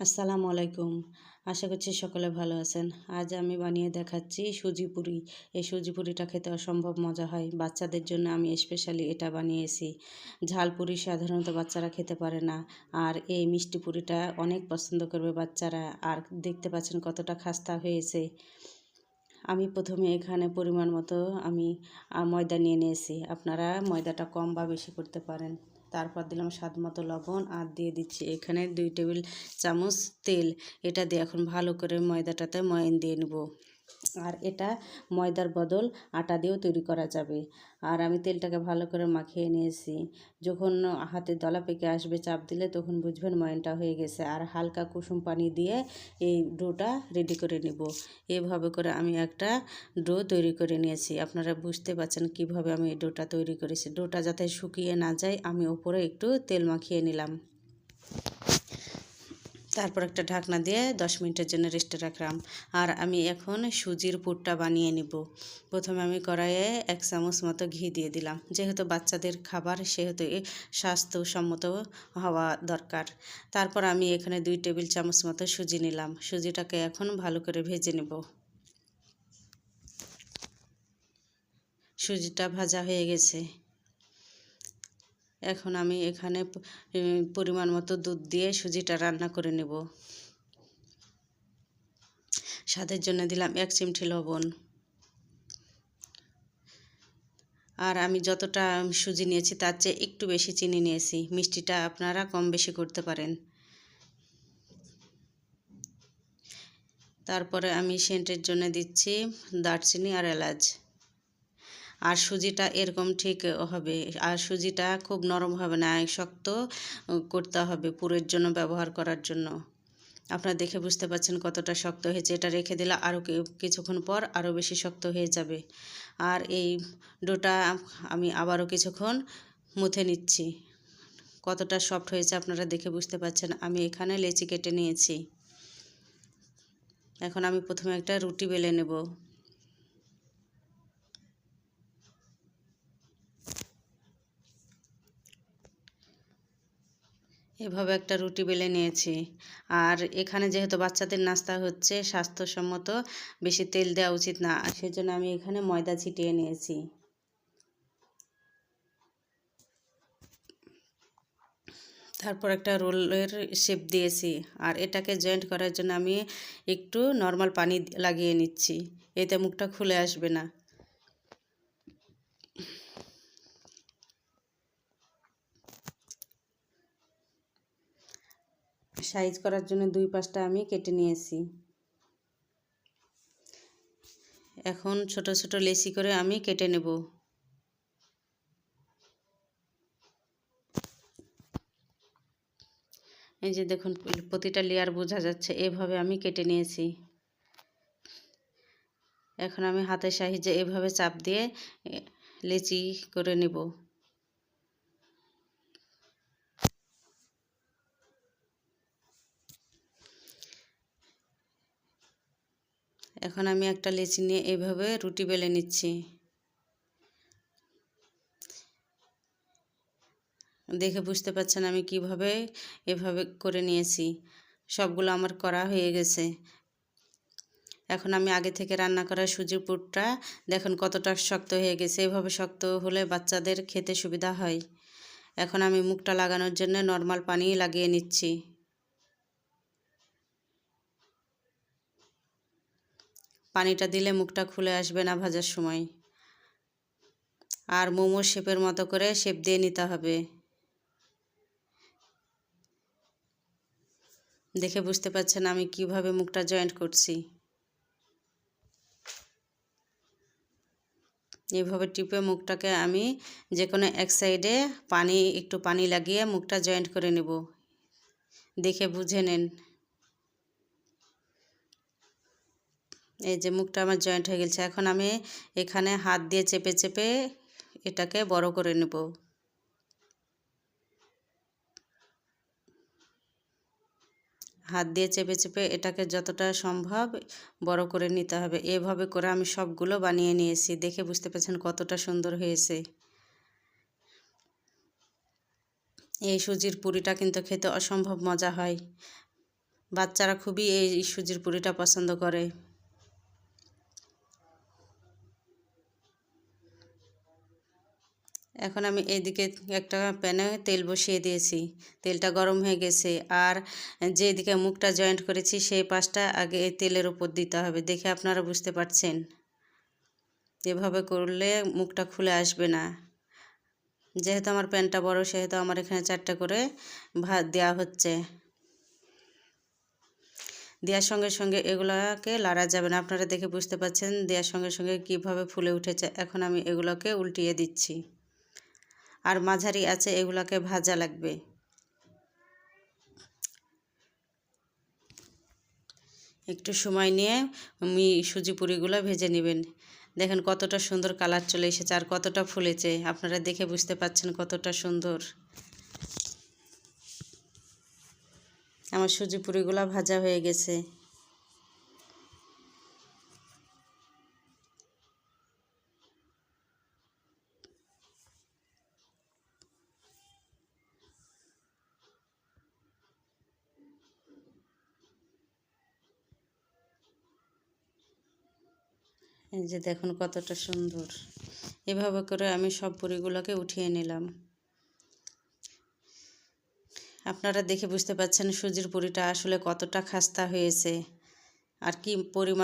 আসসালামু আলাইকুম। আশা করছি সকলে ভালো আছেন। আজ আমি বানিয়ে দেখাচ্ছি সুজি পুরি। এই সুজি পুরিটা খেতে অসম্ভব মজা হয়। বাচ্চাদের জন্য আমি স্পেশালি এটা বানিয়েছি। ঝাল পুরি সাধারণত বাচ্চারা খেতে পারে না। আর এই মিষ্টি পুরিটা অনেক পছন্দ করবে বাচ্চারা। আর দেখতে পাচ্ছেন কতটা খাস্তা হয়েছে। আমি প্রথমে এখানে পরিমাণ মতো আমি ময়দা নিয়ে নিয়েছি। আপনারা ময়দাটা কম বা বেশি করতে পারেন। তারপর দিলাম স্বাদ মতো লবণ আর দিয়ে দিচ্ছি এখানে দুই টেবিল চামচ তেল। এটা দিয়ে এখন ভালো করে ময়দাটাতে ময়ন দিয়ে নেব। আর এটা ময়দার বদল আটা দিয়েও তৈরি করা যাবে। আর আমি তেলটাকে ভালো করে মাখিয়ে নিয়েছি। যখন হাতে দলা পেকে আসবে চাপ দিলে তখন বুঝবেন ময়নটা হয়ে গেছে। আর হালকা কুসুম পানি দিয়ে এই ডোটা রেডি করে নেব। এভাবে করে আমি একটা ডো তৈরি করে নিয়েছি। আপনারা বুঝতে পারছেন কীভাবে আমি এই ডোটা তৈরি করেছি। ডোটা যাতে শুকিয়ে না যায়, আমি ওপরে একটু তেল মাখিয়ে নিলাম। তারপর একটা ঢাকনা দিয়ে দশ মিনিটের জন্য রেস্টে রাখলাম। আর আমি এখন সুজির পুরটা বানিয়ে নিব। প্রথমে আমি কড়াইয়ে এক চামচ মতো ঘি দিয়ে দিলাম। যেহেতু বাচ্চাদের খাবার, সেহেতু স্বাস্থ্যসম্মত হওয়া দরকার। তারপর আমি এখানে দুই টেবিল চামচ মতো সুজি নিলাম। সুজিটাকে এখন ভালো করে ভেজে নেব। সুজিটা ভাজা হয়ে গেছে। এখন আমি এখানে পরিমাণ মতো দুধ দিয়ে সুজিটা রান্না করে নেব। স্বাদের জন্য দিলাম এক চিমটি লবণ। আর আমি যতটা সুজি নিয়েছি তার চেয়ে একটু বেশি চিনি নিয়েছি। মিষ্টিটা আপনারা কম বেশি করতে পারেন। তারপরে আমি সেন্টের জন্য দিচ্ছি দারচিনি আর এলাচ। আর সুজিটা এরকম ঠিক হবে। আর সুজিটা খুব নরম হবে না শক্ত করতে হবে পুরের জন্য, ব্যবহার করার জন্য। আপনারা দেখে বুঝতে পারছেন কতটা শক্ত হয়েছে। এটা রেখে দিলে আরও কিছুক্ষণ পর আরও বেশি শক্ত হয়ে যাবে। আর এই ডোটা আমি আবারও কিছুক্ষণ মুথে নিচ্ছি। কতটা সফট হয়েছে আপনারা দেখে বুঝতে পারছেন। আমি এখানে লেচি কেটে নিয়েছি। এখন আমি প্রথমে একটা রুটি বেলে নেব। এভাবে একটা রুটি বেলে নিয়েছি। আর এখানে যেহেতু বাচ্চাদের নাস্তা হচ্ছে, স্বাস্থ্যসম্মত বেশি তেল দেওয়া উচিত না। সেজন্য আমি এখানে ময়দা ছিটিয়ে নিয়েছি। তারপর একটা রোলের শেপ দিয়েছি। আর এটাকে জয়েন্ট করার জন্য আমি একটু নর্মাল পানি লাগিয়ে নিচ্ছি। এতে মুখটা খুলে আসবে না। সাইজ করার জন্য দুই পাশটা আমি কেটে নিয়েছি। এখন ছোট ছোট লেসি করে আমি কেটে নেব। এই যে দেখুন, প্রতিটা লেয়ার বোঝা যাচ্ছে, এভাবে আমি কেটে নিয়েছি। এখন আমি হাতের সাহায্যে এভাবে চাপ দিয়ে লেচি করে নেব। এখন আমি একটা লেচি নিয়ে এভাবে রুটি বেলে নিচ্ছি। দেখে বুঝতে পারছেন আমি কীভাবে এভাবে করে নিয়েছি। সবগুলো আমার করা হয়ে গেছে। এখন আমি আগে থেকে রান্না করা সুজির পুরটা দেখুন কতটা শক্ত হয়ে গেছে। এভাবে শক্ত হলে বাচ্চাদের খেতে সুবিধা হয়। এখন আমি মুখটা লাগানোর জন্য নর্মাল পানি লাগিয়ে নিচ্ছি। পানিটা দিলে মুখটা খুলে আসবে না ভাজার সময়। আর মোমোর শেপের মতো করে শেপ দিয়ে নিতে হবে। দেখে বুঝতে পারছেন আমি কীভাবে মুখটা জয়েন্ট করছি। এইভাবে টিপে মুখটাকে আমি যে কোনো এক সাইডে পানি, একটু পানি লাগিয়ে মুখটা জয়েন্ট করে নেব। দেখে বুঝে নেন। এই যে মুখটা আমার জয়েন্ট হয়ে গেছে। এখন আমি এখানে হাত দিয়ে চেপে চেপে এটাকে বড় করে নেব। হাত দিয়ে চেপে চেপে এটাকে যতটা সম্ভব বড় করে নিতে হবে। এভাবে করে আমি সবগুলো বানিয়ে নিয়েছি। দেখে বুঝতে পারছেন কতটা সুন্দর হয়েছে। এই সুজির পুরিটা কিন্তু খেতে অসম্ভব মজা হয়। বাচ্চারা খুবই এই সুজির পুরিটা পছন্দ করে। এখন আমি এদিকে একটা প্যানে তেল বসিয়ে দিয়েছি। তেলটা গরম হয়ে গেছে। আর যেদিকে মুখটা জয়েন্ট করেছি, সেই পাশটা আগে এই তেলের উপর দিতে হবে। দেখে আপনারা বুঝতে পারছেন? এভাবে করলে মুখটা খুলে আসবে না। যেহেতু আমার প্যানটা বড়, সেহেতু আমার এখানে চারটে করে ভাত দেওয়া হচ্ছে। দেওয়ার সঙ্গে সঙ্গে এগুলোকে লাড়া যাবে না। আপনারা দেখে বুঝতে পারছেন দেওয়ার সঙ্গে সঙ্গে কীভাবে ফুলে উঠেছে। এখন আমি এগুলোকে উল্টিয়ে দিচ্ছি। আর মাঝারি আছে, এগুলোকে ভাজা লাগবে। একটু সময় নিয়ে আমি সুজি পুরিগুলো ভেজে নেবেন। দেখেন কতটা সুন্দর কালার চলে এসেছে আর কতটা ফুলেছে। আপনারা দেখে বুঝতে পাচ্ছেন কতটা সুন্দর। আমার সুজি পুরিগুলো ভাজা হয়ে গেছে। এই যে দেখুন কতটা সুন্দর। এভাবে করে আমি সব বড়িগুলোকে উঠিয়ে নিলাম। আপনারা দেখে বুঝতে পাচ্ছেন সুজির পুরিটা আসলে কতটা খাস্তা হয়েছে। আর কি পরিমাণ